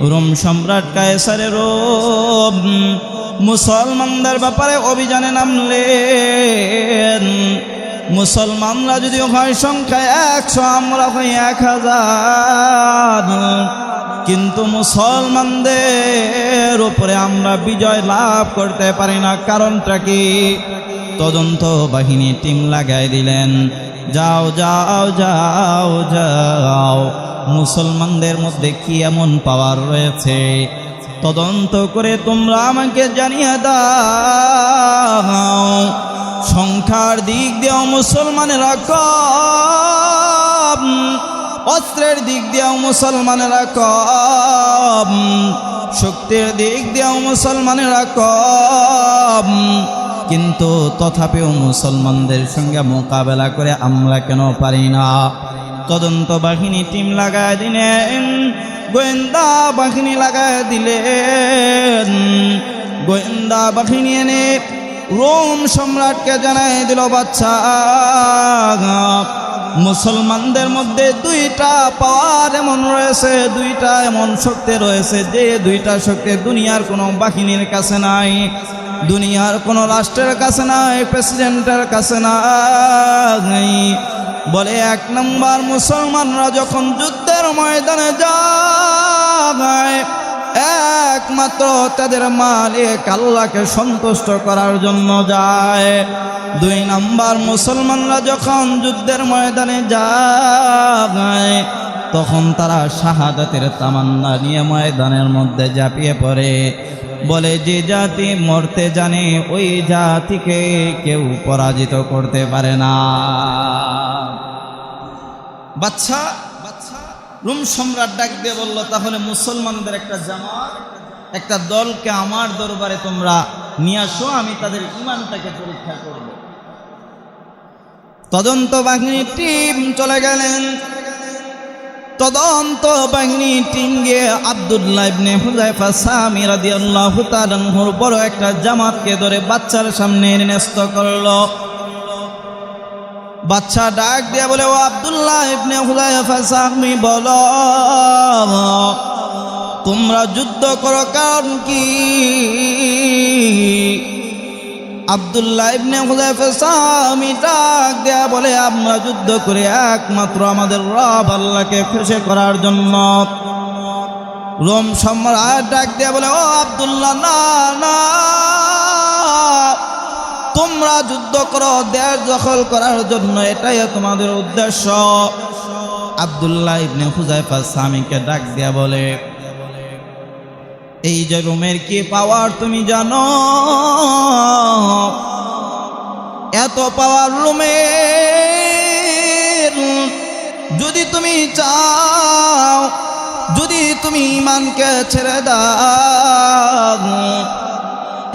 Rome সম্রাট কায়সারের Rome. মুসলমানদের ব্যাপারে অভিযানে নামলেন। মুসলমানরা যদি হয় সংখ্যায় একশো, আমরা হই এক হাজার। কিন্তু মুসলমানদের উপরে আমরা বিজয় লাভ করতে পারি না। কারণটা কি? তদন্ত বাহিনী টিম লাগাই দিলেন। যাও যাও যাও যাও। মুসলমানদের মধ্যে কি এমন পাওয়ার রয়েছে? তদন্ত করে তোমরা আমাকে জানিয়ে দাও। সংখ্যার দিক দিয়েও মুসলমানেরা কম অস্ত্রের দিক দিয়েও মুসলমানেরা কম শক্তির দিক দিয়েও মুসলমানেরা কম কিন্তু তথাপিও মুসলমানদের সঙ্গে মোকাবেলা করে আমরা কেন পারি না? তদন্ত বাহিনী টিম লাগায় দিলেন। গোয়েন্দা বাহিনী লাগায় দিলেন। গোয়েন্দা বাহিনী এনে রোম সম্রাটকে জানাই দিল, বাচ্চা, মুসলমানদের মধ্যে দুইটা পাওয়ার এমন রয়েছে, দুইটা এমন শক্তি রয়েছে, যে দুইটা শক্তি দুনিয়ার কোনো বাহিনীর কাছে নাই, দুনিয়ার কোনো রাষ্ট্রের কাছে নাই, প্রেসিডেন্টের কাছে নাই। বলে, এক নম্বর মুসলমানরা যখন যুদ্ধের ময়দানে যায়, একমাত্র তাদের মালিক আল্লাহকে সন্তুষ্ট করার জন্য যায়। দুই নম্বর মুসলমানরা যখন যুদ্ধের ময়দানে যায়, তখন তারা শাহাদাতের তামান্না নিয়ে ময়দানের মধ্যে ঝাঁপিয়ে পড়ে। বলে, যে জাতি মরতে জানে, ওই জাতিকে কেউ পরাজিত করতে পারে না। বাচ্চা, রুম সম্রাট ডাক দিয়ে বলল, তাহলে মুসলমানদের একটা জামাত, একটা দলকে আমার দরবারে তোমরা নিয়ে আসো, আমি তাদের ইমানটাকে পরীক্ষা করব। তদন্ত বাহিনী টিম চলে গেলেন। তদন্ত বাহিনী টিম গিয়ে আবদুল্লাহ বড় একটা জামাতকে ধরে বাচ্চার সামনে ন্যস্ত করল। বাচ্চা ডাক দিয়ে বলে, ও আবদুল্লাহ ইবনে হুজাইফা সামি বলো, তোমরা যুদ্ধ করো কারণ কি? আবদুল্লাহ ইবনে হুজাইফা সামি ডাক দেয়া বলে, আমরা যুদ্ধ করে একমাত্র আমাদের রব আল্লাহকে খুশি করার জন্য। রোম সম্রাট ডাক দেয়া বলে, ও আবদুল্লাহ, না না। তোমরা যুদ্ধ করো, দেশ দখল করার জন্য, এটাই তোমাদের উদ্দেশ্য। আবদুল্লাহ ইবনে হুজাইফা স্বামীকে ডাক দিয়া বলে, এই যে রুমের কি পাওয়ার তুমি জানো? এত পাওয়ার রুমে যদি তুমি চাও, যদি তুমি ইমানকে ছেড়ে দাও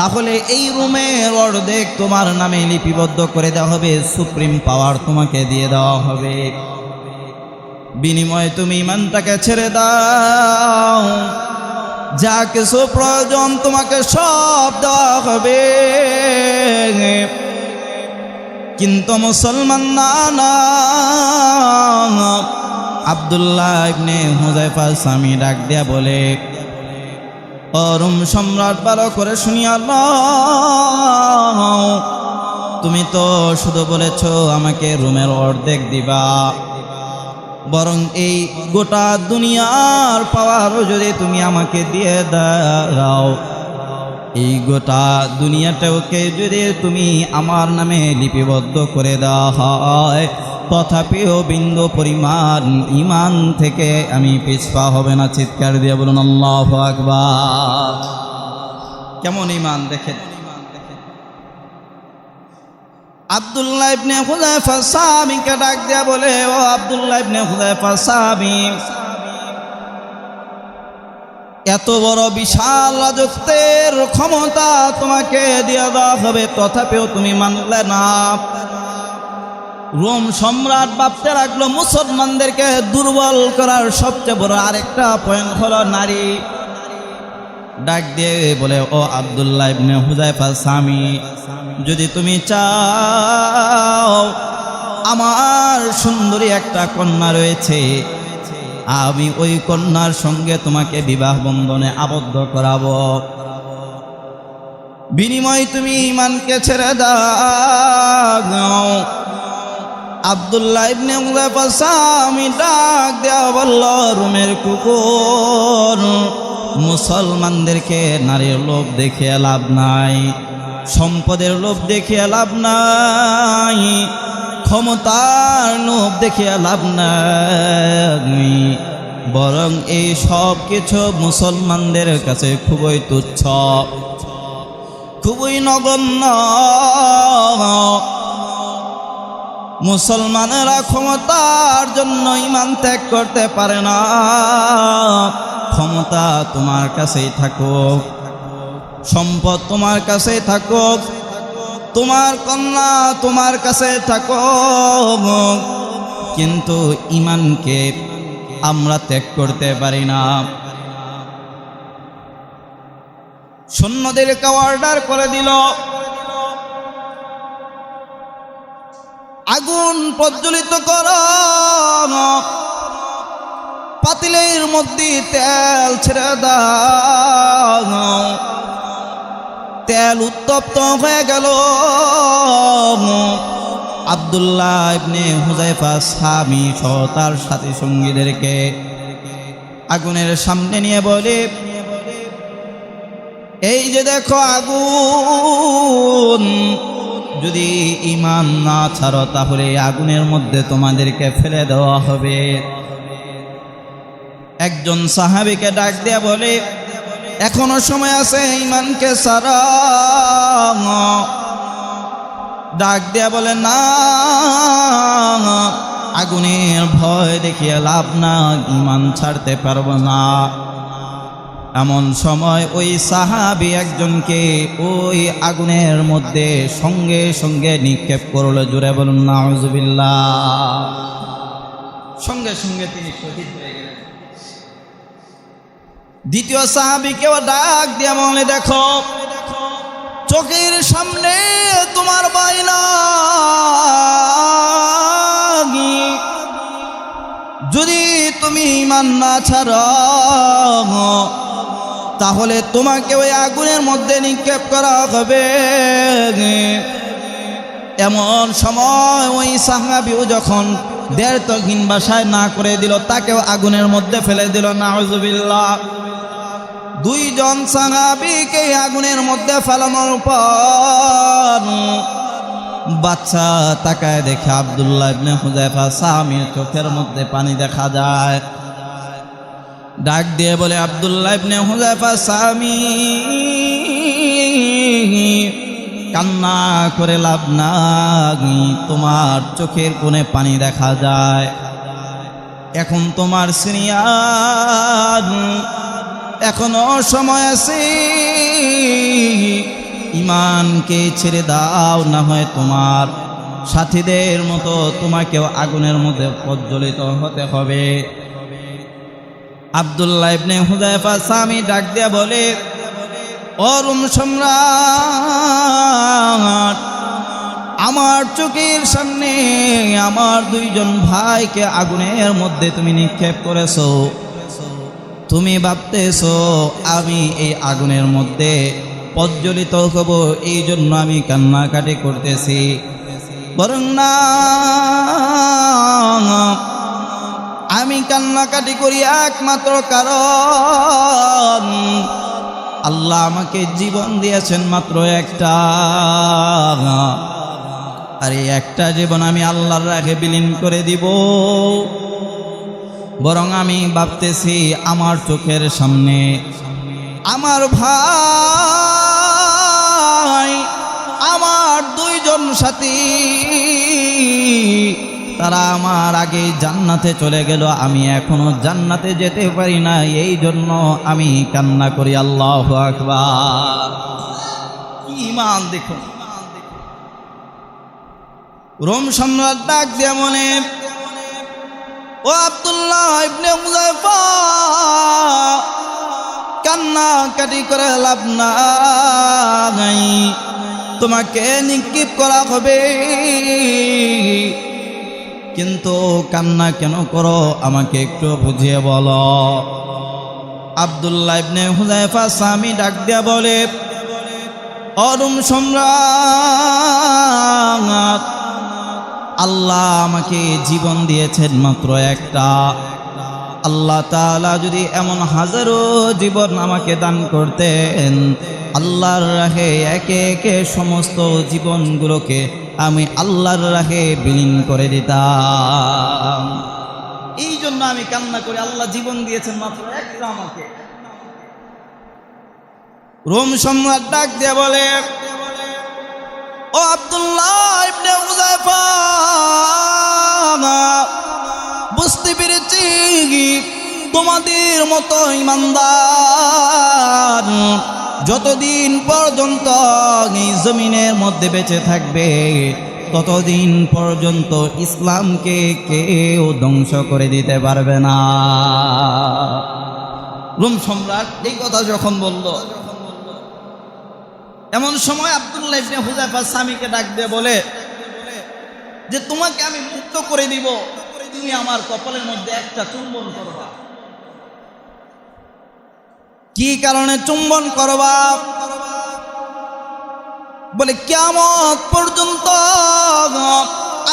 তাহলে এই রুমের অর্ধেক তোমার নামে লিপিবদ্ধ করে দেওয়া হবে, সুপ্রিম পাওয়ার তোমাকে দিয়ে দেওয়া হবে। বিনিময়ে তুমি ইমানটাকে ছেড়ে দাও। যা কিছু প্রয়োজন তোমাকে সব দেওয়া হবে। কিন্তু মুসলমান না না। আবদুল্লাহ ইবনে হুজাইফা স্বামী ডাক দিয়া বলে অরুম সম্রাট ভালো করে শুনিয়া। তুমি তো শুধু বলেছ আমাকে রুমের অর্ধেক দিবা বরং এই গোটা দুনিয়ার পাওয়ারও যদি তুমি আমাকে দিয়ে দাও, এই গোটা দুনিয়াটাকে যদি তুমি আমার নামে লিপিবদ্ধ করে দেওয়া হয় তথাপিও বিন্দু পরিমাণ ইমান থেকে আমি পিছপা হবে না। চিৎকার দিয়ে বলুন, আল্লাহ আকবার। কেমন ইমান দেখেন? ডাক দিয়া বলে, ও এত বড় বিশাল রাজত্বের ক্ষমতা তোমাকে দিয়ে দেওয়া হবে, তথাপিও তুমি মানলে না। রোম সম্রাট ভাবতে লাগল, মুসলমানদেরকে দুর্বল করার সবচেয়ে বড় আরেকটা পয়েন্ট হলো নারী। ডাক দিয়ে বলে, ও আবদুল্লাহ ইবনে হুজাইফা স্বামী যদি তুমি চাও, আমার সুন্দরী একটা কন্যা রয়েছে। আমি ওই কন্যার সঙ্গে তোমাকে বিবাহ বন্ধনে আবদ্ধ করাবো। বিনিময় তুমি ইমানকে ছেড়ে দাও। আবদুল্লাহ ইবনে হুযায়ফা স্বামী ডাক দেওয়া বলল, রুমের কুকুর। মুসলমানদেরকে নারীর লোভ দেখে লাভ নাই, সম্পদের লোভ দেখে লাভ নাই, ক্ষমতার লোভ দেখে লাভ নাই। বরং এই সব কিছু মুসলমানদের কাছে খুবই তুচ্ছ, খুবই নগণ্য। মুসলমানেরা ক্ষমতার জন্য ইমান ত্যাগ করতে পারে না। ক্ষমতা তোমার কাছেই থাকুক। সম্পদ তোমার কাছেই থাকুক। তোমার কন্যা তোমার কাছে থাকুক। কিন্তু ইমানকে আমরা ত্যাগ করতে পারি না। সৈন্যদেরকে অর্ডার করে দিল। আগুন প্রজ্বলিত কর। পাতিলের মধ্যে তেল ছেড়ে দাও। তেল উত্তপ্ত হয়ে গেল। আবদুল্লাহ ইবনে হুজাইফা স্বামী সহ তার সাথী সঙ্গীদেরকে আগুনের সামনে নিয়ে বলে, এই যে দেখো আগুন যদি ইমান না ছাড়ো, তাহলে আগুনের মধ্যে তোমাদেরকে ফেলে দেওয়া হবে। একজন সাহাবিকে ডাক দেয়া বলে, এখনও সময় আছে ইমানকে সারা ডাক দেয়া বলে, না, আগুনের ভয় দেখিয়ে লাভ না ইমান ছাড়তে পারব না। এমন সময় ওই সাহাবি একজনকে ওই আগুনের মধ্যে সঙ্গে সঙ্গে নিক্ষেপ করল জুড়ে বলুন, নাউজুবিল্লাহ। সঙ্গে সঙ্গে তিনি দ্বিতীয় সাহাবিকেও ডাক দিয়ে বলে, দেখো, চোখের সামনে তোমার বাইনা যদি তুমি ইমান না ছাড়ো তাহলে তোমাকে ওই আগুনের মধ্যে নিক্ষেপ করা হবে। এমন সময় ওই সাহাবিও যখন দেড় তগিন বাসায় না করে দিল, তাকেও আগুনের মধ্যে ফেলে দিল। নাহজুবিল্লাহ দুইজন সাহাবিকে আগুনের মধ্যে ফেলানোর পর বাচ্চা তাকায় দেখে আবদুল্লাহ ইবনে হুজাইফা স্বামীর চোখের মধ্যে পানি দেখা যায়। ডাক দিয়ে বলে আবদুল্লাহ ইবনে হুজাইফা স্বামী, কান্না করে লাভ নাই। তোমার চোখের কোণে পানি দেখা যায়। এখন তোমার সিনিয়ার এখনও সময় আছে। ইমানকে ছেড়ে দাও, না হয় তোমার সাথীদের মতো তোমাকেও আগুনের মধ্যে প্রজ্বলিত হতে হবে। আবদুল্লাহ ইবনে হুজাইফা স্বামী ডাক দিয়া বলে অরুম সম্রাট, আমার চোখের সামনে আমার দুইজন ভাইকে আগুনের মধ্যে তুমি নিক্ষেপ করেছ। তুমি ভাবতেছো আমি এই আগুনের মধ্যে প্রজ্বলিত হব এই জন্য আমি কান্নাকাটি করতেছি। বরং না আমি কান্নাকাটি করি একমাত্র কারণ আল্লাহ আমাকে জীবন দিয়েছেন মাত্র একটা। আর এই একটা জীবন আমি আল্লাহর রাখে বিলীন করে দিব। বরং আমি ভাবতেছি আমার চোখের সামনে আমার ভাই, আমার দুইজন সাথী তারা আমার আগে জান্নাতে চলে গেল, আমি এখনও জান্নাতে যেতে পারি না, এই জন্য আমি কান্না করি, আল্লাহ আকবার। ইমান দেখুন রোম সম্রাট ডাক দিয়ে মনে ও আব্দুল্লাহ ইবনে মুজাইফা কান্না কাটি করে লাভ নাই, তোমাকে নিক্ষেপ করা হবে। কিন্তু কান্না কেন করো? আমাকে একটু বুঝিয়ে বলো। আবদুল্লাহ ইবনে হুজাইফা স্বামী ডাক দিয়া বলে অরুম সম্রাট, আল্লাহ আমাকে জীবন দিয়েছেন মাত্র একটা। আল্লাহ তাআলা যদি এমন হাজারো জীবন আমাকে দান করতেন, আল্লাহর রাহে একে একে সমস্ত জীবনগুলোকে আমি আল্লাহর রাহে বিলীন করে দিতাম। এই জন্য আমি কান্না করি, আল্লাহ জীবন দিয়েছেন মাত্র একটা আমাকে। রোম সম্রাট ডাক দিয়ে বলে, ও আব্দুল্লাহ ইবনে হুযায়ফা পেরেছি তোমাদের মতো ইমানদার যতদিন পর্যন্ত এই জমিনের মধ্যে বেঁচে থাকবে, ততদিন পর্যন্ত ইসলামকে কেউ ধ্বংস করে দিতে পারবে না। রুম সম্রাট এই কথা যখন বলল, এমন সময় আব্দুল্লাহ ইবনে হুজাইফা স্বামীকে ডাক দিয়ে বলে যে, তোমাকে আমি মুক্ত করে দিব। তুমি আমার কপালের মধ্যে একটা চুম্বন করবা। কি কারণে চুম্বন করবা? বলে কেমন পর্যন্ত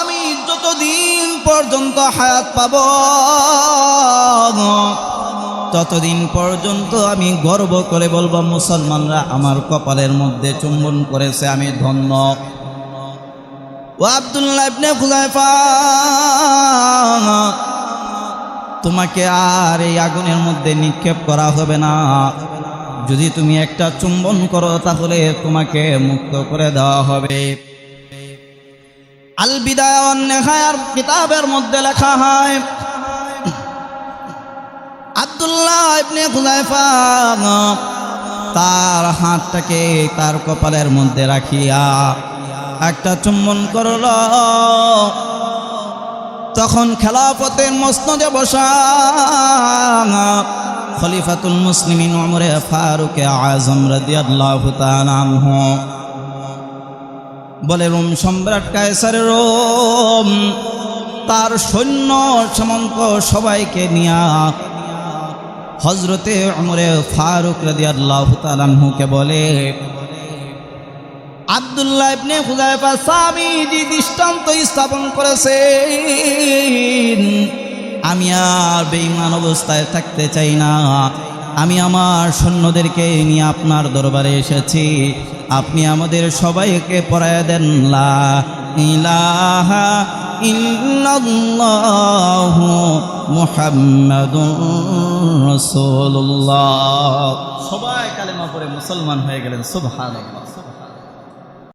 আমি যতদিন পর্যন্ত হায়াত পাব, ততদিন পর্যন্ত আমি গর্ব করে বলব, মুসলমানরা আমার কপালের মধ্যে চুম্বন করেছে, আমি ধন্য। ও আবদুল্লাহ ইবনে খুজাইফা তোমাকে আর এই আগুনের মধ্যে নিক্ষেপ করা হবে না। যদি তুমি একটা চুম্বন করো, তাহলে তোমাকে মুক্ত করে দেওয়া হবে। আল বিদায় নেহায়ার কিতাবের মধ্যে লেখা হয়, আব্দুল্লাহ ইবনে খুজাইফা তার হাতটাকে তার কপালের মধ্যে রাখিয়া একটা চুম্বন করল। তখন খেলাফতের মসনদে বসা খলিফাতুল মুসলিমিন ওমরে ফারুকে আজম রাদিয়াল্লাহু তাআলা আনহু বলে, রোম সম্রাট কায়সারে রোম, তার সৈন্য সামন্ত সবাইকে নিয়া হজরতে অমরে ফারুক রাদি আল্লাহ তালাহুকে বলে আবদুল্লাহ ইবনে হুজাইফা স্বামী যে দৃষ্টান্ত স্থাপন করেছেন, আমি আর বেঈমান অবস্থায় থাকতে চাই না। আমি আমার সৈন্যদেরকে নিয়ে আপনার দরবারে এসেছি। আপনি আমাদের সবাইকে পড়ায় দেন। লা ইলাহা ইল্লাল্লাহু মুহাম্মাদুর রাসূলুল্লাহ। সবাই কালেমা পড়ে মুসলমান হয়ে গেলেন, সুবহানাল্লাহ।